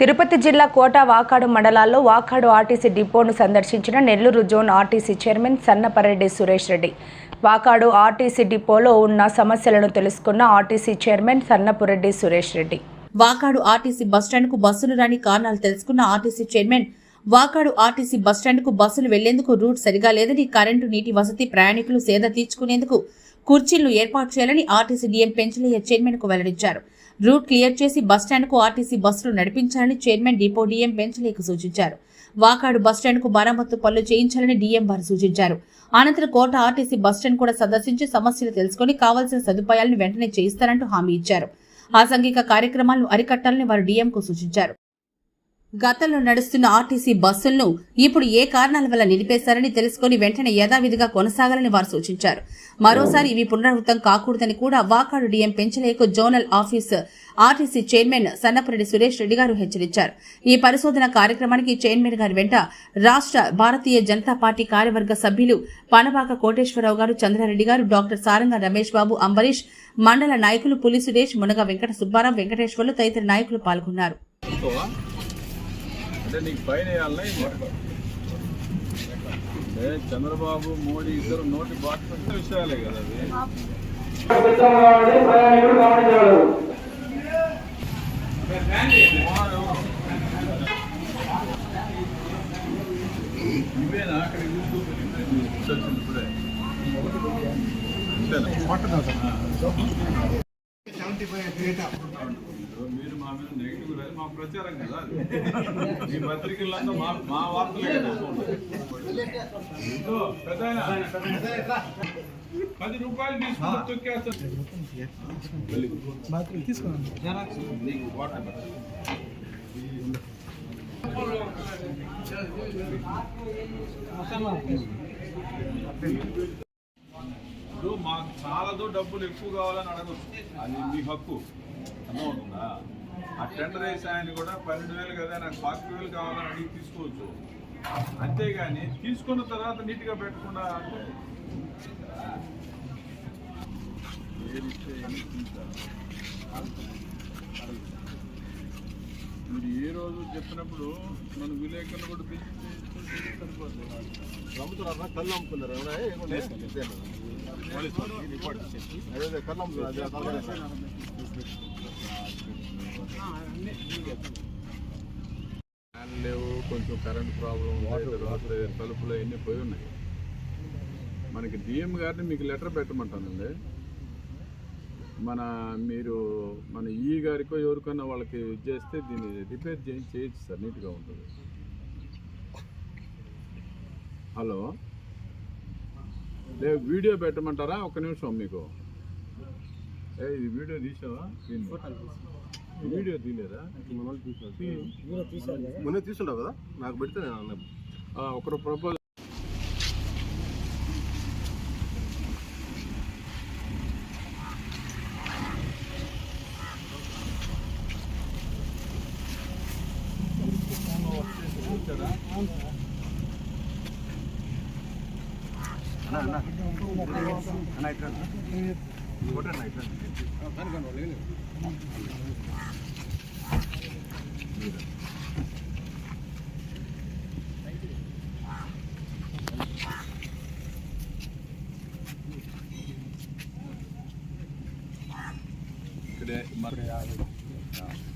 తిరుపతి జిల్లా కోట వాకాడు మండలాల్లో వాకాడు ఆర్టీసీ డిపోను సందర్శించిన Nellore zone RTC chairman Sannapareddy Suresh Reddy. Vakadu RTC డిపోలో ఉన్న సమస్యలను తెలుసుకున్న RTC chairman Sannapureddy Suresh Reddy. Vakadu RTC బస్టాండ్కు బస్సులు రాని కారణాలు తెలుసుకున్న ఆర్టీసీ చైర్మన్ వాకాడు ఆర్టీసీ బస్టాండ్కు బస్సులు వెళ్ళేందుకు రూట్ సరిగా లేదని కరెంటు నీటి వసతి ప్రయాణికులు సేద తీర్చుకునేందుకు కుర్చీలను ఏర్పాటు చేయాలని ఆర్టీసీ డిఎం పెంచలయ్య చైర్మన్కు వెల్లడించారు. రూట్ క్లియర్ చేసి బస్టాండ్కు ఆర్టీసీ బస్సులు నడిపించాలని చైర్మన్ డిపో డిఎం పెంచలేకు సూచించారు. వాకాడు బస్టాండ్కు మరమ్మత్తు పనులు చేయించాలని డీఎం వారు సూచించారు. అనంతరం కోట ఆర్టీసీ బస్టాండ్ కూడా సందర్శించి సమస్యలు తెలుసుకుని కావాల్సిన సదుపాయాలను వెంటనే చేయిస్తారంటూ హామీ ఇచ్చారు. ఆసంఘిక కార్యక్రమాలను అరికట్టాలని వారు డీఎంకు సూచించారు. గతంలో నడుస్తున్న ఆర్టీసీ బస్సులను ఇప్పుడు ఏ కారణాల వల్ల నిలిపేశారని తెలుసుకుని వెంటనే యథావిధిగా కొనసాగాలని వారు సూచించారు. మరోసారి ఇవి పునరావృతం కాకూడదని కూడా Vakadu DM పెంచలేకు zonal office RTC chairman Sannapareddy Suresh Reddy గారు హెచ్చరించారు. ఈ పరిశోధన కార్యక్రమానికి చైర్మన్ గారి వెంట రాష్ట్ర భారతీయ జనతా పార్టీ కార్యవర్గ సభ్యులు పనబాక కోటేశ్వరరావు గారు చంద్రారెడ్డి గారు డాక్టర్ సారంగ రమేష్ బాబు అంబరీష్ మండల నాయకులు పులి సురేష్ మునగ వెంకట సుబ్బారావు వెంకటేశ్వర్లు తదితర నాయకులు పాల్గొన్నారు. అంటే నీకు పైన వేయాలనా చంద్రబాబు మోడీ ఇద్దరు నోటి బాగా విషయాలే కదా ఇవేనా అక్కడ ఇప్పుడే. మా మీద నెగిటివ్ లేదు మా ప్రచారం కదా. మీ పత్రికలంతా మా మా వార్తలే కదా. పది రూపాయలు తీసుకుని తొక్కేస్తా. నీకు వాటర్ పెట్టాలి. ఇప్పుడు మాకు చాలాదో డబ్బులు ఎక్కువ కావాలని అడగచ్చు. అది మీ హక్కు. అర్థమవుతుందా ఆ టెండర్ వేసి ఆయన కూడా పన్నెండు వేలు కదా నాకు పాతిక వేలు కావాలని అడిగి తీసుకోవచ్చు అంతేగాని తీసుకున్న తర్వాత నీట్గా పెట్టకుండా. మీరు ఏ రోజు చెప్పినప్పుడు మన విలేకరులు కూడా అమ్ముతున్నారా కళ్ళు అమ్ముతున్నారు ఎవరా? ఏముంది? పోలీసు వాళ్ళకి రిపోర్ట్ చేసి అదే అదే కళ్ళు అమ్ముతున్నారు లేవు కొంచెం కరెంట్ ప్రాబ్లం తలుపులు అవన్నీ పోయి ఉన్నాయి. మనకి డిఎం గారిని మీకు లెటర్ పెట్టమంటానండి. మన మీరు మన ఈ గారికో ఎవరికైనా వాళ్ళకి ఇది చేస్తే దీన్ని రిపేర్ చేయించి చేయొచ్చు సార్ నీట్గా ఉంటుంది. హలో లేదు వీడియో పెట్టమంటారా? ఒక నిమిషం మీకు. ఏ ఇది వీడియో తీసావా? వీడియో తీయలేదా మొన్న మొన్నే తీసుంటావు కదా? నాకు పెడితే నేను ఒకరు ప్రపోజ్ అన్న అన్న. అన్న ఇక్కడ మరి కంట్రోల్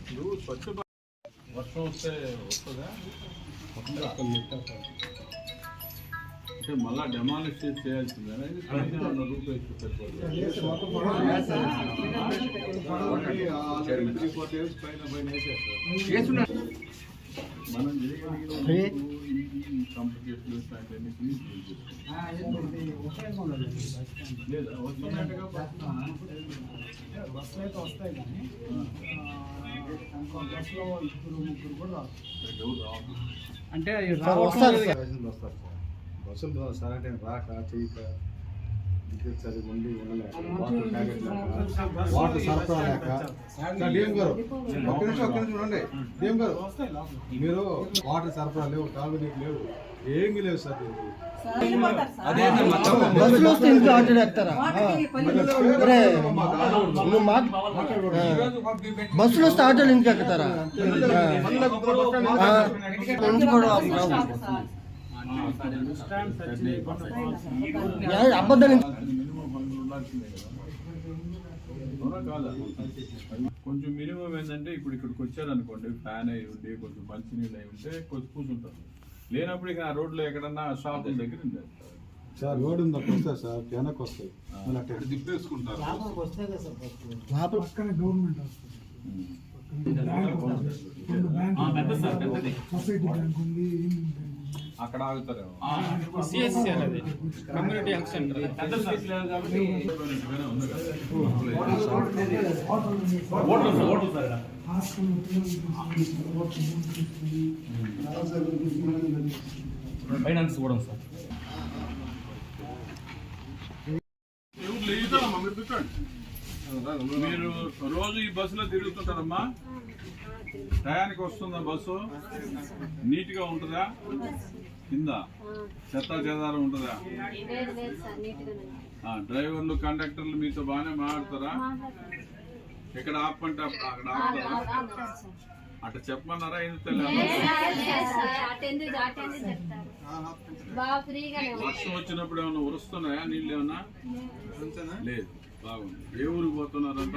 ఇప్పుడు స్వచ్ఛ వర్షం వస్తే వస్తుందా అంటే మళ్ళా డెమాలిష్ చేయాల్సిందేనా ఇది పైన పైన పైన మనం చేయగలిగిన కాంప్లికేషన్ ఇట్లాంటివన్నీ క్లీన్ చేసుకోవాలి. లేదా వస్తున్నట్టుగా బస్సులు అయితే వస్తాయి కానీ ఇంకో బస్సులో ముగ్గురు కూడా. అంటే వస్తారు సార్ వస్తారు సార్ బస్సులు సార్ అంటే రాక చేయక విద్యుత్ సరిగ్గా ఉండి ఉండలేక వాటర్ ప్యాకెట్ లేక వాటర్ సరఫరా లేక. సార్, డిఎం గారు ఒక్క నిమిషం ఒక్క నిమిషం ఉండండి డిఎం గారు మీరు వాటర్ సరఫరా లేవు తాగునీరు లేవు ఏమీ లేవు సార్. బస్సులో వస్తే ఇంట్లో ఆటో ఎత్తారా అరే నువ్వు మా బస్సులో వస్తే ఆటోలు ఇంటికి ఎక్కుతారా అబద్ధం కొంచెం మినిమం ఏంటంటే ఇప్పుడు ఇక్కడికి వచ్చారనుకోండి ఫ్యాన్ అయి ఉండి కొంచెం మంచినీళ్ళు అయి ఉంటే కొంచెం కూర్చుంటారు. లేనప్పుడు ఇక ఆ రోడ్లో ఎక్కడన్నా షాప్ దగ్గర ఉంది? సార్ రోడ్డు ఉందా? వస్తాయి సార్ వెనక్కి వస్తాయి. మళ్ళీ పక్కన గవర్నమెంట్ హాస్పిటల్ సొసైటీ బ్యాంక్ ఉంది ఏమి ఉంది అక్కడ ఆగుతారేమో ఉంది కదా. హాస్పిటల్ ఫైనాన్స్ కూడా సార్. ఎవరు లేదుతారమ్మా మీరు కూర్చోండి మీరు రోజు ఈ బస్సులో తిరుగుతుంటారమ్మా. టయానికి వస్తుందా బస్సు? నీట్గా ఉంటుందా? కింద? చెత్త చెదారం ఉంటుందా? డ్రైవర్లు కండక్టర్లు మీతో బాగానే మాట్లాడతారా? ఎక్కడ ఆపంటే అక్కడ ఆపుతారా? అట్లా చెప్పమన్నారా? ఎందుకు. వర్షం వచ్చినప్పుడు ఏమైనా ఉరుస్తున్నాయా? నీళ్ళు ఏమన్నా? లేదు. బాగుంది. ఏ ఊరికి పోతున్నారంట?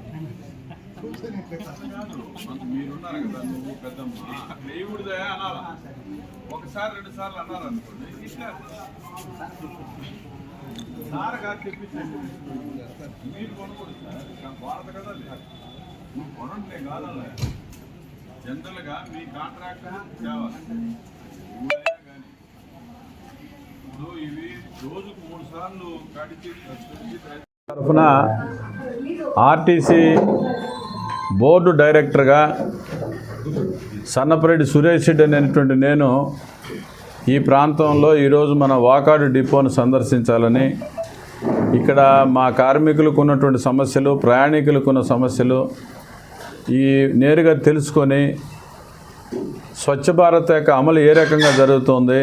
మీరున్నారు కదా నువ్వు పెద్దమ్మ దేవుడిదే అనాలా ఒకసారి రెండు సార్లు అన్నారు అనుకోండి ఇట్లా సార్ గారు తెప్పించండి మీరు కొనకూడదు సార్ నాకు కదా లేదు నువ్వు కొనంటే కాదಲ್ಲ జనరల్గా మీ కాంట్రాక్ట్ తేవాలి కానీ ఇప్పుడు ఇవి రోజుకు మూడు సార్లు కడిచి తరఫున ఆర్టీసీ బోర్డు డైరెక్టర్గా సన్నపరెడ్డి సురేష్ రెడ్డి అనేటువంటి నేను ఈ ప్రాంతంలో ఈరోజు మన వాకాడు డిపోను సందర్శించాలని ఇక్కడ మా కార్మికులకు ఉన్నటువంటి సమస్యలు ప్రయాణికులకు ఉన్న సమస్యలు ఈ నేరుగా తెలుసుకొని స్వచ్ఛ భారత్ యొక్క అమలు ఏ రకంగా జరుగుతోంది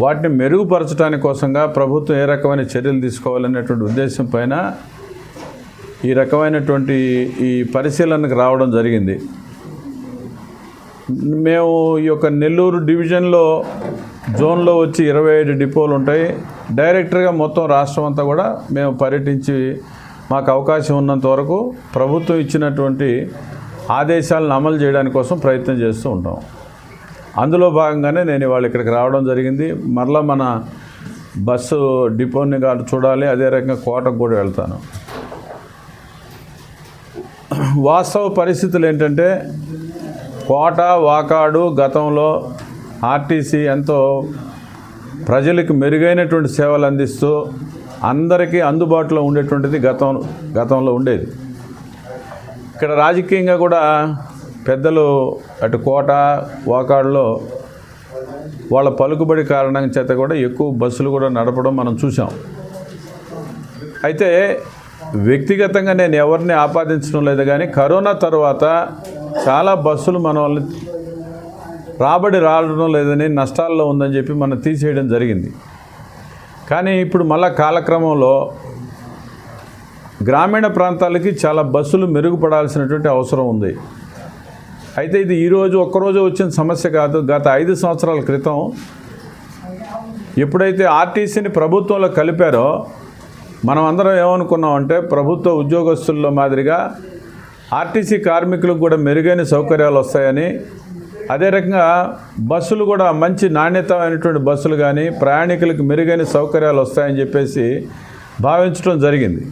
వాటిని మెరుగుపరచడానికి కోసంగా ప్రభుత్వం ఏ రకమైన చర్యలు తీసుకోవాలనేటువంటి ఉద్దేశం పైన ఈ రకమైనటువంటి ఈ పరిశీలనకు రావడం జరిగింది. మేము ఈ యొక్క నెల్లూరు డివిజన్లో జోన్లో వచ్చి ఇరవై ఐదు డిపోలు ఉంటాయి. డైరెక్టర్గా మొత్తం రాష్ట్రం అంతా కూడా మేము పర్యటించి మాకు అవకాశం ఉన్నంత వరకు ప్రభుత్వం ఇచ్చినటువంటి ఆదేశాలను అమలు చేయడానికి కోసం ప్రయత్నం చేస్తూ ఉంటాం. అందులో భాగంగానే నేను ఇవాళ ఇక్కడికి రావడం జరిగింది. మరలా మన బస్సు డిపోని కాదు చూడాలి. అదే రకంగా కోటకు కూడా వెళ్తాను. వాస్తవ పరిస్థితులు ఏంటంటే కోట వాకాడు గతంలో ఆర్టీసీ ఎంతో ప్రజలకు మెరుగైనటువంటి సేవలు అందిస్తూ అందరికీ అందుబాటులో ఉండేటువంటిది గతం గతంలో ఉండేది. ఇక్కడ రాజకీయంగా కూడా పెద్దలు అటు కోట వాకాడులో వాళ్ళ పలుకుబడి కారణం చేత కూడా ఎక్కువ బస్సులు కూడా నడపడం మనం చూసాం అయితే వ్యక్తిగతంగా నేను ఎవరిని ఆపాదించడం లేదు కానీ కరోనా తర్వాత చాలా బస్సులు మన వాళ్ళని రాబడి రావడం లేదని నష్టాల్లో ఉందని చెప్పి మనం తీసేయడం జరిగింది. కానీ ఇప్పుడు మళ్ళా కాలక్రమంలో గ్రామీణ ప్రాంతాలకి చాలా బస్సులు మెరుగుపడాల్సినటువంటి అవసరం ఉంది. అయితే ఇది ఈరోజు ఒక్కరోజు వచ్చిన సమస్య కాదు. గత ఐదు సంవత్సరాల క్రితం ఎప్పుడైతే ఆర్టీసీని ప్రభుత్వంలో కలిపారో మనం అందరం ఏమనుకున్నామంటే ప్రభుత్వ ఉద్యోగస్తుల్లో మాదిరిగా ఆర్టీసీ కార్మికులకు కూడా మెరుగైన సౌకర్యాలు వస్తాయని అదే రకంగా బస్సులు కూడా మంచి నాణ్యతమైనటువంటి బస్సులు కానీ ప్రయాణికులకు మెరుగైన సౌకర్యాలు వస్తాయని చెప్పేసి భావించడం జరిగింది.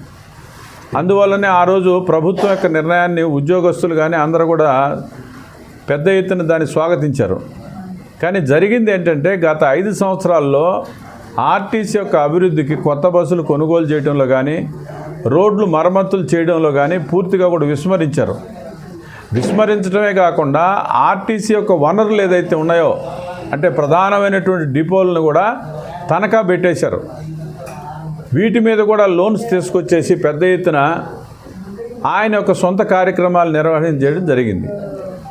అందువల్లనే ఆ రోజు ప్రభుత్వం యొక్క నిర్ణయాన్ని ఉద్యోగస్తులు కానీ అందరూ కూడా పెద్ద ఎత్తున దాన్ని స్వాగతించారు. కానీ జరిగింది ఏంటంటే గత ఐదు సంవత్సరాల్లో ఆర్టీసీ యొక్క అభివృద్ధికి కొత్త బస్సులు కొనుగోలు చేయడంలో కానీ రోడ్లు మరమ్మతులు చేయడంలో కానీ పూర్తిగా కూడా విస్మరించారు. విస్మరించడమే కాకుండా ఆర్టీసీ యొక్క వనరులు ఏదైతే ఉన్నాయో అంటే ప్రధానమైనటువంటి డిపోలను కూడా తనఖా పెట్టేశారు. వీటి మీద కూడా లోన్స్ తీసుకొచ్చేసి పెద్ద ఎత్తున ఆయన యొక్క సొంత కార్యక్రమాలు నిర్వహించడం జరిగింది.